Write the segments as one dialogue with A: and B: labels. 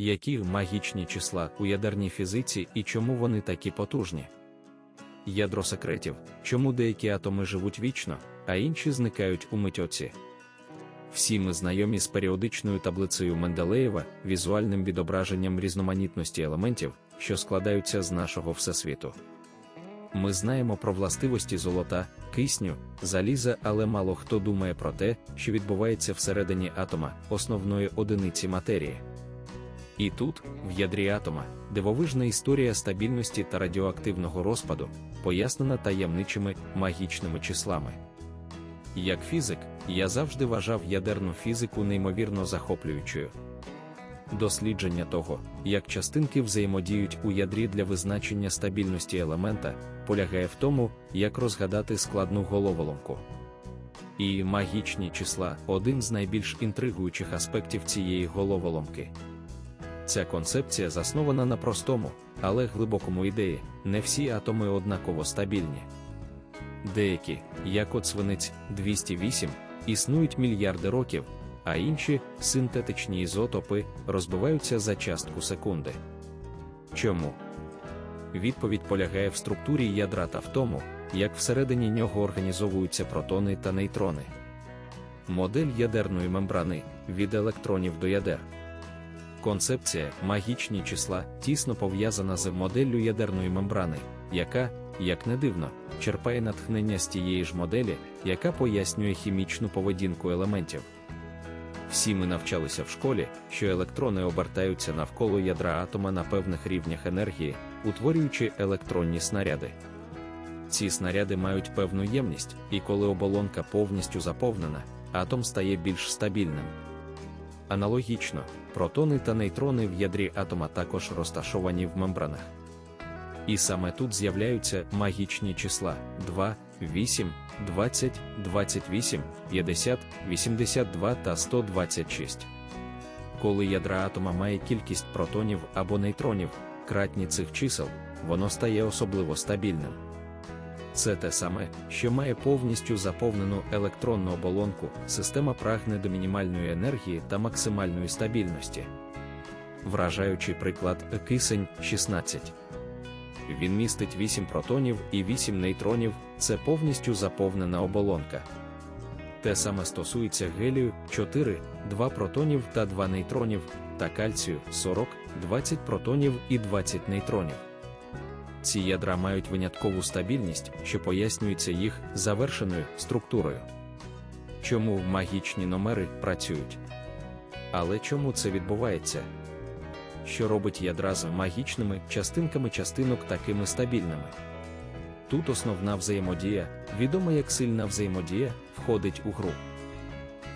A: які магічні числа у ядерній фізиці і чому вони такі потужні. Ядро секретів, чому деякі атоми живуть вічно, а інші зникають у митьоці. Всі ми знайомі з періодичною таблицею Менделеєва, візуальним відображенням різноманітності елементів, що складаються з нашого всесвіту. Ми знаємо про властивості золота, кисню, заліза, але мало хто думає про те, що відбувається всередині атома, основної одиниці матерії. І тут, в ядрі атома, дивовижна історія стабільності та радіоактивного розпаду, пояснена таємничими магічними числами. Як фізик, я завжди вважав ядерну фізику неймовірно захоплюючою. Дослідження того, як частинки взаємодіють у ядрі для визначення стабільності елемента, полягає в тому, як розгадати складну головоломку. І магічні числа один з найбільш інтригуючих аспектів цієї головоломки. Ця концепція заснована на простому, але глибокому ідеї: не всі атоми однаково стабільні. Деякі, як от свинець 208, існують мільярди років, а інші синтетичні ізотопи розбиваються за частку секунди. Чому? Відповідь полягає в структурі ядра та в тому, як всередині нього організовуються протони та нейтрони. Модель ядерної мембрани від електронів до ядер. Концепція магічні числа тісно пов'язана з моделлю ядерної мембрани, яка, як не дивно, черпає натхнення з тієї ж моделі, яка пояснює хімічну поведінку елементів. Всі ми навчалися в школі, що електрони обертаються навколо ядра атома на певних рівнях енергії, утворюючи електронні снаряди. Ці снаряди мають певну ємність, і коли оболонка повністю заповнена, атом стає більш стабільним. Аналогічно, протони та нейтрони в ядрі атома також розташовані в мембранах. І саме тут з'являються магічні числа 2, 8, 20, 28, 50, 82 та 126. Коли ядра атома має кількість протонів або нейтронів, кратні цих чисел, воно стає особливо стабільним. Це те саме, що має повністю заповнену електронну оболонку, система прагне до мінімальної енергії та максимальної стабільності. Вражаючий приклад кисень 16. Він містить 8 протонів і 8 нейтронів, це повністю заповнена оболонка. Те саме стосується гелію 4, 2 протонів та 2 нейтронів, та кальцію 40, 20 протонів і 20 нейтронів. Ці ядра мають виняткову стабільність, що пояснюється їх завершеною структурою. Чому магічні номери працюють? Але чому це відбувається? Що робить ядра з магічними частинками частинок такими стабільними? Тут основна взаємодія, відома як сильна взаємодія, входить у гру.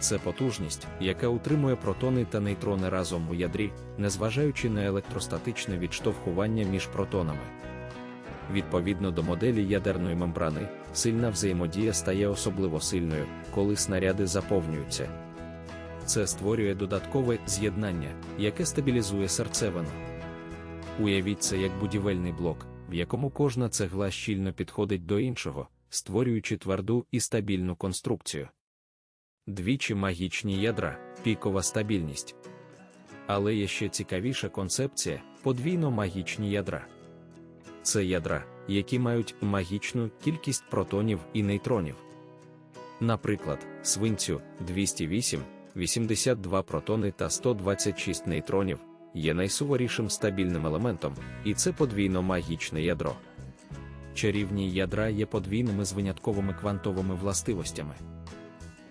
A: Це потужність, яка утримує протони та нейтрони разом у ядрі, незважаючи на електростатичне відштовхування між протонами. Відповідно до моделі ядерної мембрани, сильна взаємодія стає особливо сильною, коли снаряди заповнюються. Це створює додаткове з'єднання, яке стабілізує серцевину. Уявіть це як будівельний блок, в якому кожна цегла щільно підходить до іншого, створюючи тверду і стабільну конструкцію. Двічі магічні ядра, пікова стабільність. Але є ще цікавіша концепція подвійно магічні ядра. Це ядра, які мають магічну кількість протонів і нейтронів. Наприклад, свинцю 208, 82 протони та 126 нейтронів є найсуворішим стабільним елементом, і це подвійно магічне ядро. Чарівні ядра є подвійними з винятковими квантовими властивостями.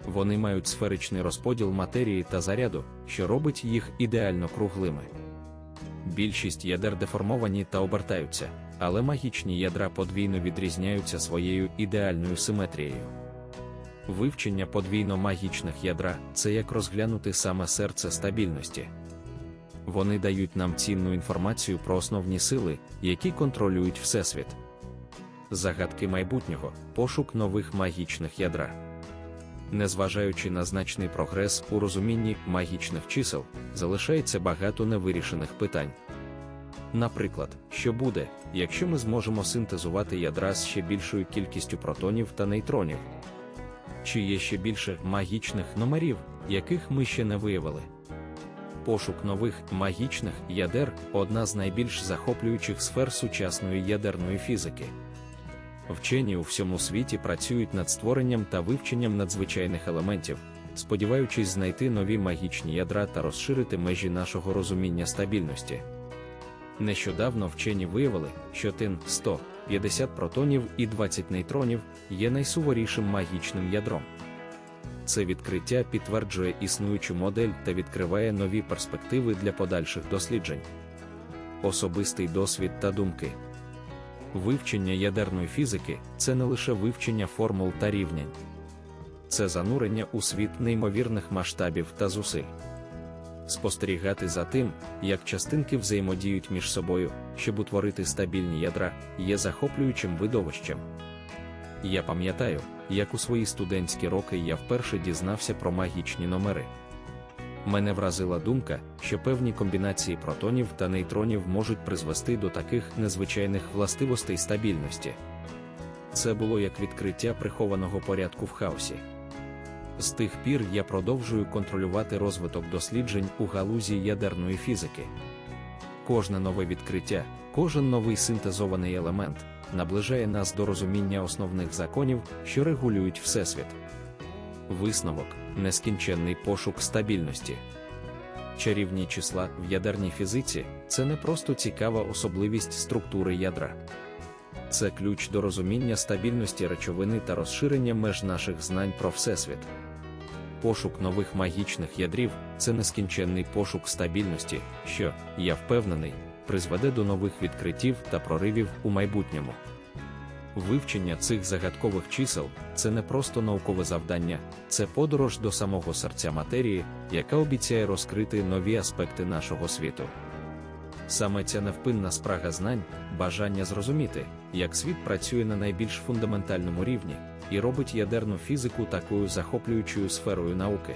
A: Вони мають сферичний розподіл матерії та заряду, що робить їх ідеально круглими. Більшість ядер деформовані та обертаються, але магічні ядра подвійно відрізняються своєю ідеальною симетрією. Вивчення подвійно магічних ядра це як розглянути саме серце стабільності. Вони дають нам цінну інформацію про основні сили, які контролюють Всесвіт. Загадки майбутнього, пошук нових магічних ядра. Незважаючи на значний прогрес у розумінні магічних чисел, залишається багато невирішених питань. Наприклад, що буде, якщо ми зможемо синтезувати ядра з ще більшою кількістю протонів та нейтронів? Чи є ще більше магічних номерів, яких ми ще не виявили? Пошук нових магічних ядер одна з найбільш захоплюючих сфер сучасної ядерної фізики. Вчені у всьому світі працюють над створенням та вивченням надзвичайних елементів, сподіваючись знайти нові магічні ядра та розширити межі нашого розуміння стабільності. Нещодавно вчені виявили, що тин 100, 50 протонів і 20 нейтронів є найсуворішим магічним ядром. Це відкриття підтверджує існуючу модель та відкриває нові перспективи для подальших досліджень. Особистий досвід та думки. Вивчення ядерної фізики це не лише вивчення формул та рівнянь, це занурення у світ неймовірних масштабів та зусиль. Спостерігати за тим, як частинки взаємодіють між собою, щоб утворити стабільні ядра, є захоплюючим видовищем. Я пам'ятаю, як у свої студентські роки я вперше дізнався про магічні номери. Мене вразила думка, що певні комбінації протонів та нейтронів можуть призвести до таких незвичайних властивостей стабільності. Це було як відкриття прихованого порядку в хаосі. З тих пір я продовжую контролювати розвиток досліджень у галузі ядерної фізики. Кожне нове відкриття, кожен новий синтезований елемент наближає нас до розуміння основних законів, що регулюють Всесвіт. Висновок нескінченний пошук стабільності. Чарівні числа в ядерній фізиці це не просто цікава особливість структури ядра. Це ключ до розуміння стабільності речовини та розширення меж наших знань про Всесвіт. Пошук нових магічних ядрів це нескінченний пошук стабільності, що, я впевнений, призведе до нових відкриттів та проривів у майбутньому. Вивчення цих загадкових чисел це не просто наукове завдання, це подорож до самого серця матерії, яка обіцяє розкрити нові аспекти нашого світу. Саме ця невпинна спрага знань, бажання зрозуміти, як світ працює на найбільш фундаментальному рівні, і робить ядерну фізику такою захоплюючою сферою науки.